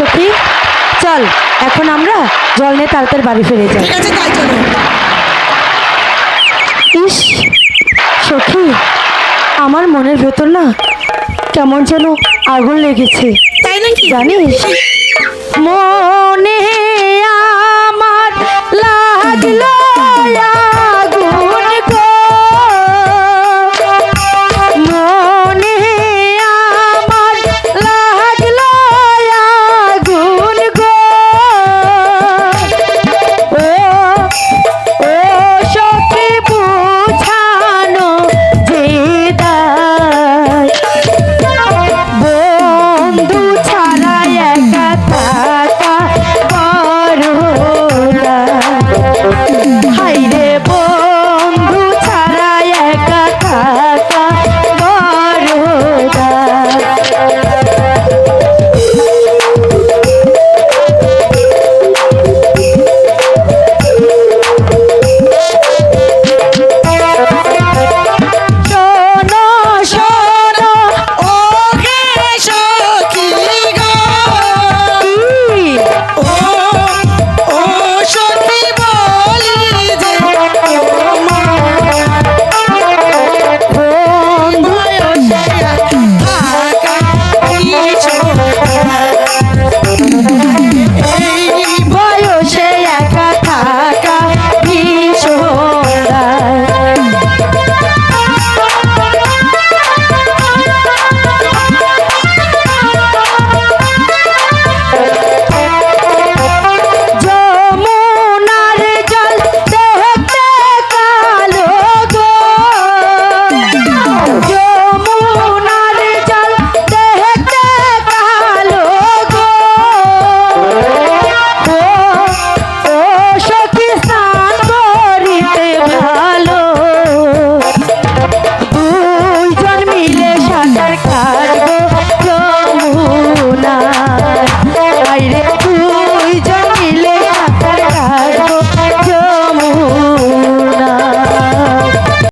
সখী চল এখন আমরা জল নিয়ে তাড়াতাড়ি বাড়ি ফিরে যাই। ঠিক আছে তাই চলো। ইস সখী আমার মনের ভেতর না কেমন যেন আগুন লেগেছে। তাই নাকি? জানিস? মনে